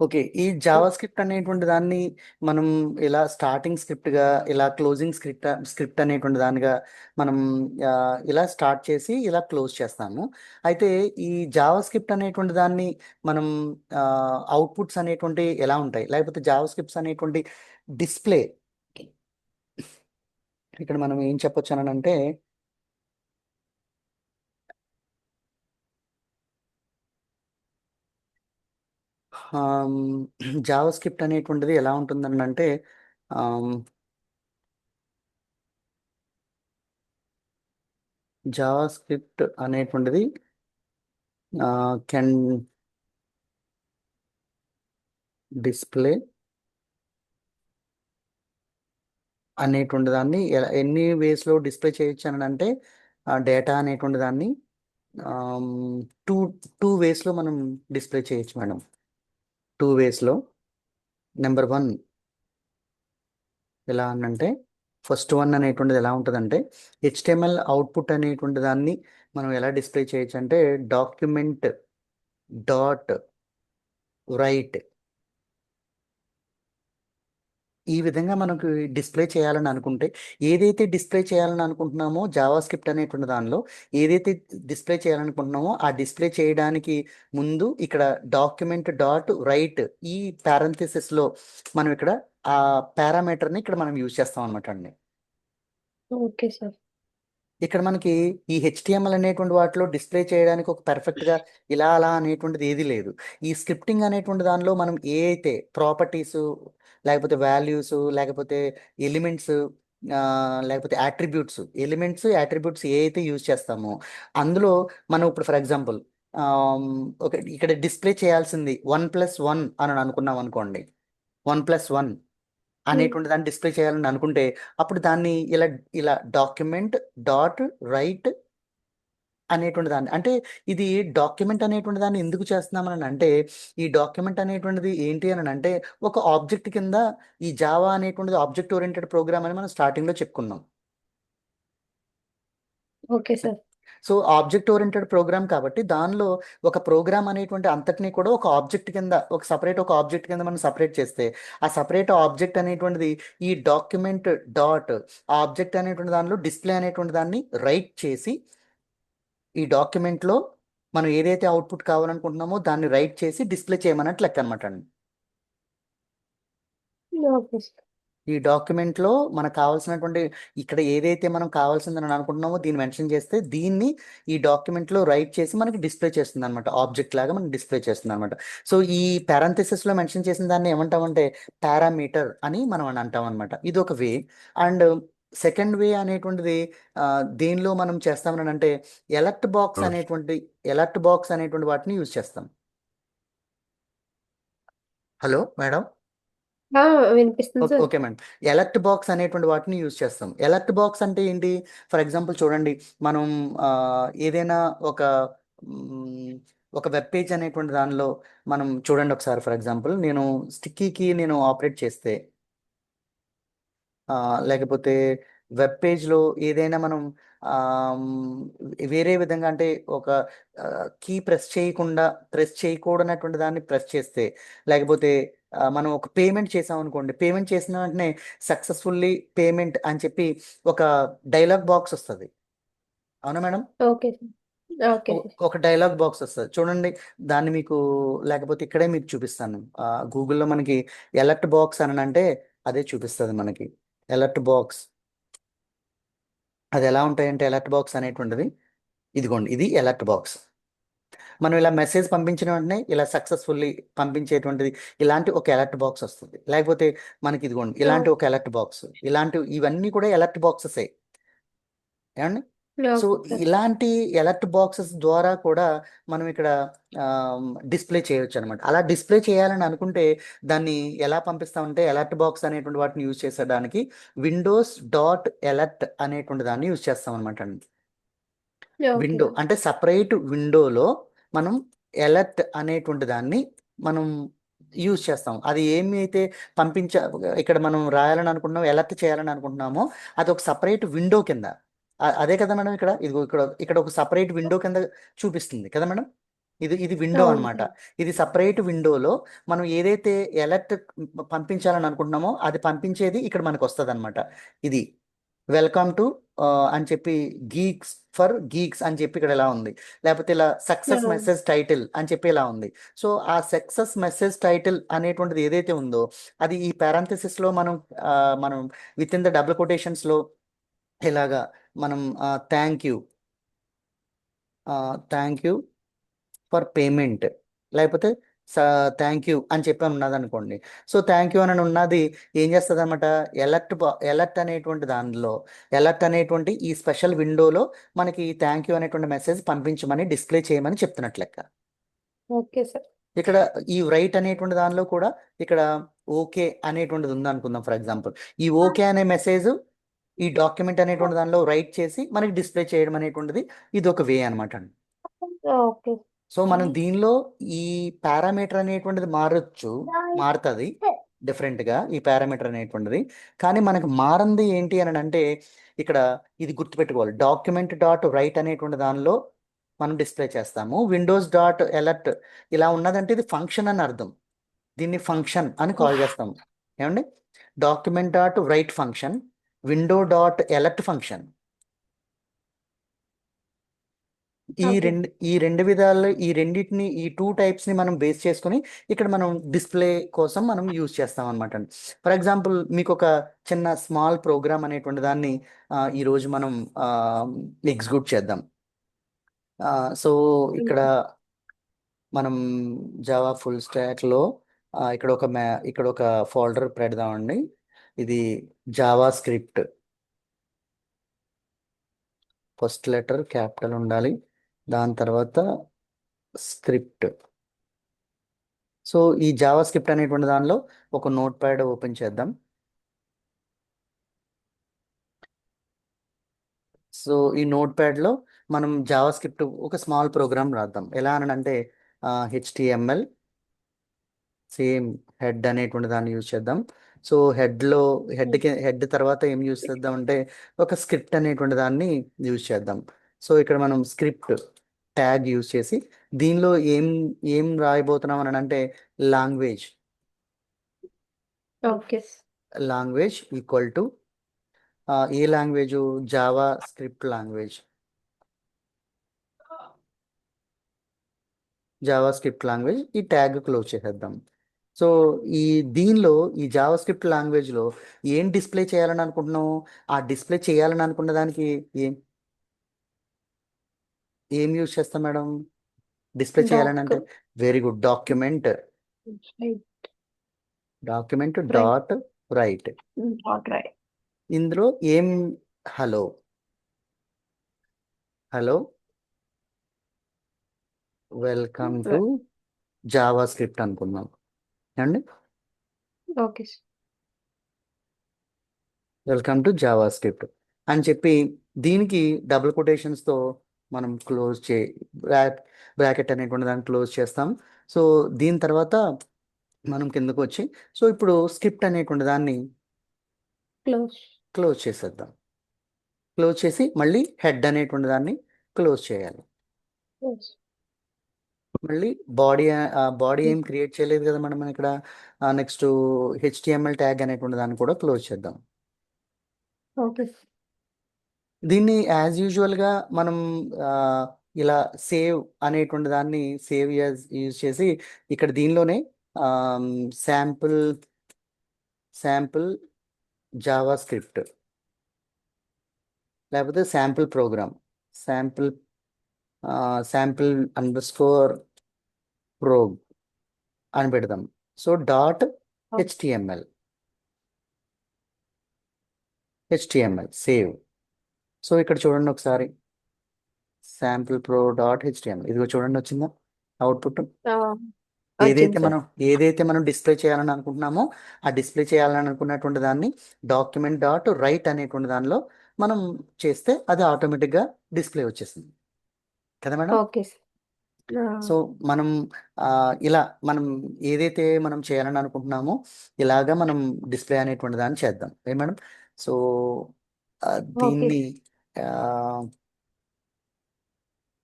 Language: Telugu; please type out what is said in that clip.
ఓకే. ఈ జావా స్క్రిప్ట్ అనేటువంటి దాన్ని మనం ఇలా స్టార్టింగ్ స్క్రిప్ట్గా ఇలా క్లోజింగ్ స్క్రిప్ట్ స్క్రిప్ట్ అనేటువంటి దానిగా మనం ఇలా స్టార్ట్ చేసి ఇలా క్లోజ్ చేస్తాము. అయితే ఈ జావా స్క్రిప్ట్ అనేటువంటి దాన్ని మనం అవుట్పుట్స్ అనేటువంటి ఎలా ఉంటాయి? లేకపోతే జావా స్క్రిప్ట్స్ అనేటువంటి డిస్ప్లే ఇక్కడ మనం ఏం చెప్పొచ్చు అని జావా స్క్రిప్ట్ అనేటువంటిది ఎలా ఉంటుందని అంటే జావా స్క్రిప్ట్ అనేటువంటిది కెన్ డిస్ప్లే అనేటువంటి దాన్ని ఎన్ని వేస్లో డిస్ప్లే చేయొచ్చు అని అంటే డేటా అనేటువంటి దాన్ని టూ టూ వేస్లో మనం డిస్ప్లే చేయొచ్చు మేడం. టూ వేస్లో నెంబర్ వన్ ఎలా అనంటే ఫస్ట్ వన్ అనేటువంటిది ఎలా ఉంటుందంటే హెచ్టిఎంఎల్ అవుట్పుట్ అనేటువంటి దాన్ని మనం ఎలా డిస్ప్లే చేయొచ్చు అంటే డాక్యుమెంట్ డాట్ రైట్ ఈ విధంగా మనకు డిస్ప్లే చేయాలని అనుకుంటే ఏదైతే డిస్ప్లే చేయాలని అనుకుంటున్నామో జావా స్క్రిప్ట్ అనేటువంటి దానిలో ఏదైతే డిస్ప్లే చేయాలనుకుంటున్నామో ఆ డిస్ప్లే చేయడానికి ముందు ఇక్కడ డాక్యుమెంట్ డాట్ రైట్ ఈ లో మనం ఇక్కడ ఆ పారామీటర్ని ఇక్కడ మనం యూజ్ చేస్తాం అనమాట అండి. Okay sir. ఇక్కడ మనకి ఈ హెచ్టిఎంఎల్ అనేటువంటి వాటిలో డిస్ప్లే చేయడానికి ఒక perfect గా ఇలా అలా అనేటువంటిది ఏది లేదు. ఈ స్క్రిప్టింగ్ అనేటువంటి దానిలో మనం ఏ అయితే ప్రాపర్టీస్ లేకపోతే వాల్యూస్ లేకపోతే ఎలిమెంట్స్ లేకపోతే యాట్రిబ్యూట్స్ ఎలిమెంట్స్ యాట్రిబ్యూట్స్ ఏ అయితే యూజ్ చేస్తామో అందులో మనం ఇప్పుడు ఫర్ ఎగ్జాంపుల్ ఒక ఇక్కడ డిస్ప్లే చేయాల్సింది వన్ ప్లస్ వన్ అని అనుకున్నాం అనుకోండి. వన్ ప్లస్ వన్ అనేటువంటి దాన్ని డిస్ప్లే చేయాలని అనుకుంటే అప్పుడు దాన్ని ఇలా ఇలా డాక్యుమెంట్ డాట్ రైట్ అనేటువంటి దాన్ని. అంటే ఇది డాక్యుమెంట్ అనేటువంటి దాన్ని ఎందుకు చేస్తున్నామని అంటే ఈ డాక్యుమెంట్ అనేటువంటిది ఏంటి అని అంటే ఒక ఆబ్జెక్ట్ కింద ఈ జావా అనేటువంటిది ఆబ్జెక్ట్ ఓరియంటెడ్ ప్రోగ్రామ్ అని మనం స్టార్టింగ్లో చెప్పుకున్నాం. Okay sir. So object oriented program కాబట్టి దానిలో ఒక ప్రోగ్రామ్ అనేటువంటి అంతటిని కూడా ఒక ఆబ్జెక్ట్ కింద ఒక సపరేట్ ఒక ఆబ్జెక్ట్ కింద మనం సపరేట్ చేస్తే ఆ సపరేట్ ఆబ్జెక్ట్ అనేటువంటిది ఈ డాక్యుమెంట్ డాట్ ఆబ్జెక్ట్ అనేటువంటి దానిలో డిస్ప్లే అనేటువంటి దాన్ని రైట్ చేసి ఈ డాక్యుమెంట్లో మనం ఏదైతే అవుట్పుట్ కావాలనుకుంటున్నామో దాన్ని రైట్ చేసి డిస్ప్లే చేయమన్నట్టు లెక్క అనమాట అండి. ఈ డాక్యుమెంట్లో మనకు కావాల్సినటువంటి ఇక్కడ ఏదైతే మనం కావాల్సిందని అనుకుంటున్నామో దీన్ని మెన్షన్ చేస్తే దీన్ని ఈ డాక్యుమెంట్లో రైట్ చేసి మనకి డిస్ప్లే చేస్తుంది అనమాట ఆబ్జెక్ట్ లాగా మనకి డిస్ప్లే చేస్తుంది అనమాట సో ఈ లో మెన్షన్ చేసిన దాన్ని ఏమంటామంటే పారామీటర్ అని మనం అంటాం అనమాట ఇది ఒక వే. అండ్ సెకండ్ వే అనేటువంటిది ఆ, దేనిలో మనం చేస్తామని అంటే ఎలర్ట్ బాక్స్. అనేటువంటి ఎలర్ట్ బాక్స్ అనేటువంటి వాటిని యూజ్ చేస్తాం. Hello madam? ఆ, వినిపిస్తుంది okay sir. Okay madam. Alert box అనేటువంటి వాటిని యూజ్ చేస్తాం. ఎలర్ట్ బాక్స్ అంటే ఏంటి? ఫర్ ఎగ్జాంపుల్ చూడండి మనం ఏదైనా ఒక ఒక వెబ్ పేజ్ అనేటువంటి దానిలో మనం చూడండి ఒకసారి. ఫర్ ఎగ్జాంపుల్ నేను స్టిక్కీకి నేను ఆపరేట్ చేస్తే లేకపోతే వెబ్ పేజ్లో ఏదైనా మనం వేరే విధంగా అంటే ఒక కీ ప్రెస్ చేయకుండా ప్రెస్ చేయకూడనటువంటి దాన్ని ప్రెస్ చేస్తే లేకపోతే మనం ఒక పేమెంట్ చేసాం అనుకోండి పేమెంట్ చేసిన వెంటనే సక్సెస్ఫుల్లీ పేమెంట్ అని చెప్పి ఒక డైలాగ్ బాక్స్ వస్తుంది. అవునా మేడం? ఓకే ఓకే ఒక- డైలాగ్ బాక్స్ వస్తుంది. చూడండి దాన్ని మీకు లేకపోతే ఇక్కడే మీకు చూపిస్తాను. గూగుల్లో మనకి ఎలర్ట్ బాక్స్ అని అంటే అదే చూపిస్తుంది మనకి. ఎలర్ట్ బాక్స్ అది ఎలా ఉంటాయంటే ఎలర్ట్ బాక్స్ అనేటువంటిది. ఇదిగోండి ఇది ఎలర్ట్ బాక్స్ మనం ఇలా మెసేజ్ పంపించిన వెంటనే ఇలా సక్సెస్ఫుల్లీ పంపించేటువంటిది ఇలాంటి ఒక ఎలర్ట్ బాక్స్ వస్తుంది. లేకపోతే మనకి ఇదిగోండి ఇలాంటి ఒక ఎలర్ట్ బాక్స్ ఇలాంటి ఇవన్నీ కూడా ఎలర్ట్ బాక్సెస్ ఏమండి? సో ఇలాంటి ఎలర్ట్ బాక్సెస్ ద్వారా కూడా మనం ఇక్కడ డిస్ప్లే చేయొచ్చు అనమాట అలా డిస్ప్లే చేయాలని అనుకుంటే దాన్ని ఎలా పంపిస్తామంటే ఎలర్ట్ బాక్స్ అనేటువంటి వాటిని యూజ్ చేసేదానికి విండోస్ డాట్ ఎలర్ట్ అనేటువంటి దాన్ని యూజ్ చేస్తాం అనమాట అండి విండో అంటే సపరేట్ విండోలో మనం ఎలర్ట్ అనేటువంటి దాన్ని మనం యూజ్ చేస్తాం. అది ఏమి అయితే పంపించ ఇక్కడ మనం రాయాలని అనుకుంటున్నాం ఎలర్ట్ చేయాలని అనుకుంటున్నామో అది ఒక సపరేట్ విండో కింద అదే కదా మేడం ఇక్కడ? ఇదిగో ఇక్కడ ఇక్కడ ఒక సపరేట్ విండో కింద చూపిస్తుంది కదా మేడం? ఇది ఇది విండో అన్నమాట. ఇది సపరేట్ విండోలో మనం ఏదైతే అలర్ట్ పంపించాలని అనుకుంటున్నామో అది పంపించేది ఇక్కడ మనకు వస్తుంది అనమాట ఇది వెల్కమ్ టు అని చెప్పి గీక్స్ ఫర్ గీక్స్ అని చెప్పి ఇక్కడ ఇలా ఉంది. లేకపోతే ఇలా సక్సెస్ మెసేజ్ టైటిల్ అని చెప్పి ఇలా ఉంది. సో ఆ సక్సెస్ మెసేజ్ టైటిల్ అనేటువంటిది ఏదైతే ఉందో అది ఈ parenthesis లో మనం మనం విత్ ఇన్ ద డబుల్ కొటేషన్స్లో ఇలాగా మనం thank you thank you for payment లేకపోతే థ్యాంక్ యూ అని చెప్పి ఉన్నది అనుకోండి సో థ్యాంక్ యూ అని ఉన్నది ఏం చేస్తుంది అనమాట ఎలర్ట్ ఎలర్ట్ అనేటువంటి దానిలో ఎలర్ట్ అనేటువంటి ఈ స్పెషల్ విండోలో మనకి థ్యాంక్ యూ అనేటువంటి మెసేజ్ పంపించమని డిస్ప్లే చేయమని చెప్తున్నట్లు లెక్క. Okay sir. ఇక్కడ ఈ రైట్ అనేటువంటి దానిలో కూడా ఇక్కడ ఓకే అనేటువంటిది ఉంది అనుకుందాం ఫర్ ఎగ్జాంపుల్ ఈ ఓకే అనే మెసేజ్ ఈ డాక్యుమెంట్ అనేటువంటి దానిలో రైట్ చేసి మనకి డిస్ప్లే చేయడం అనేటువంటిది ఇది ఒక వే అనమాట ఓకే. సో మనం దీనిలో ఈ పారామీటర్ అనేటువంటిది మారొచ్చు మారుతుంది డిఫరెంట్గా ఈ పారామీటర్ అనేటువంటిది. కానీ మనకు మారంది ఏంటి అని అంటే ఇక్కడ ఇది గుర్తుపెట్టుకోవాలి. డాక్యుమెంట్ డాట్ రైట్ అనేటువంటి దానిలో మనం డిస్ప్లే చేస్తాము. విండోస్ డాట్ ఎలర్ట్ ఇలా ఉన్నదంటే ఇది ఫంక్షన్ అని అర్థం. దీన్ని ఫంక్షన్ అని కాల్ చేస్తాము. ఏమండి? Document dot write function window dot alert function ఈ రెండు ఈ రెండు విధాలు ఈ రెండింటిని ఈ టూ టైప్స్ని మనం బేస్ చేసుకొని ఇక్కడ మనం డిస్ప్లే కోసం మనం యూజ్ చేస్తాం అనమాట ఫర్ ఎగ్జాంపుల్ మీకు ఒక చిన్న స్మాల్ ప్రోగ్రామ్ అనేటువంటి దాన్ని ఈ రోజు మనం ఎగ్జిక్యూట్ చేద్దాం. సో ఇక్కడ మనం జావా ఫుల్ స్టాక్లో ఆ, ఇక్కడ ఒక మ్యా ఇక్కడ ఒక ఫోల్డర్ పెడదామండి. ఇది JavaScript first letter capital ఉండాలి. దాని తర్వాత స్క్రిప్ట్ సో ఈ జావా స్క్రిప్ట్ అనేటువంటి దానిలో ఒక నోట్ ప్యాడ్ ఓపెన్ చేద్దాం. సో ఈ నోట్ ప్యాడ్లో మనం జావా స్క్రిప్ట్ ఒక స్మాల్ ప్రోగ్రామ్ రాద్దాం. ఎలా అని అంటే హెచ్టిఎంఎల్ సేమ్ హెడ్ అనేటువంటి దాన్ని యూజ్ చేద్దాం. సో హెడ్లో హెడ్కి హెడ్ తర్వాత ఏం యూజ్ చేద్దాం అంటే ఒక స్క్రిప్ట్ అనేటువంటి దాన్ని యూజ్ చేద్దాం. సో ఇక్కడ మనం స్క్రిప్ట్ ట్యాగ్ యూజ్ చేసి దీనిలో ఏం ఏం రాయబోతున్నాం అని అంటే language. Okay. Language equal to A language? JavaScript language. JavaScript language ఈ ట్యాగ్ క్లోజ్ చేసేద్దాం. సో ఈ దీనిలో ఈ జావా స్క్రిప్ట్ లాంగ్వేజ్లో ఏం డిస్ప్లే చేయాలని అనుకుంటున్నాము ఆ డిస్ప్లే చేయాలని అనుకున్న దానికి ఏం? ఏం యూజ్ చేస్తాం మేడం? డిస్ప్లే చేయాలని అంటే very good. Document. Document dot write. ఇందులో ఏం? Hello. Hello. Welcome to JavaScript అనుకుందాం అండి. Okay welcome to JavaScript అని చెప్పి దీనికి డబుల్ కొటేషన్స్తో మనం క్లోజ్ చే బ్రాక్ బ్రాకెట్ అనేటువంటి దాన్ని క్లోజ్ చేస్తాం. సో దీని తర్వాత మనం కిందకు వచ్చి సో ఇప్పుడు స్క్రిప్ట్ అనేటువంటి దాన్ని క్లోజ్. క్లోజ్ చేసేద్దాం. క్లోజ్ చేసి మళ్ళీ హెడ్ అనేటువంటి దాన్ని క్లోజ్ చేయాలి. మళ్ళీ బాడీ బాడీ ఏం క్రియేట్ చేయలేదు కదా మనం ఇక్కడ నెక్స్ట్ హెచ్టిఎంఎల్ ట్యాగ్ అనేటువంటి దాన్ని కూడా క్లోజ్ చేద్దాం. ఓకే. దీన్ని యాజ్ యూజువల్గా మనం ఇలా సేవ్ అనేటువంటి దాన్ని సేవ్ యూజ్ చేసి ఇక్కడ దీనిలోనే శాంపుల్ శాంపుల్ జావా స్క్రిప్ట్. లేకపోతే sample program. Sample sample underscore prog అని పెడదాం so dot HTML HTML save so ఇక్కడ చూడండి ఒకసారి. శాంపుల్ ప్రో డాట్ హెచ్టిఎంఎల్ ఇదిగో చూడండి వచ్చిందా? అవుట్పుట్ ఏదైతే మనం ఏదైతే మనం డిస్ప్లే చేయాలని అనుకుంటున్నామో ఆ డిస్ప్లే చేయాలని అనుకున్నటువంటి దాన్ని డాక్యుమెంట్ డాట్ రైట్ అనేటువంటి దానిలో మనం చేస్తే అది ఆటోమేటిక్గా డిస్ప్లే వచ్చేసింది కదా మేడం? ఓకే సో మనం ఆ, ఇలా మనం ఏదైతే మనం చేయాలని అనుకుంటున్నామో ఇలాగా మనం డిస్ప్లే అనేటువంటి దాన్ని చేద్దాం. ఏ మేడం? సో ఆ, ఓకే. దీన్ని ఆ,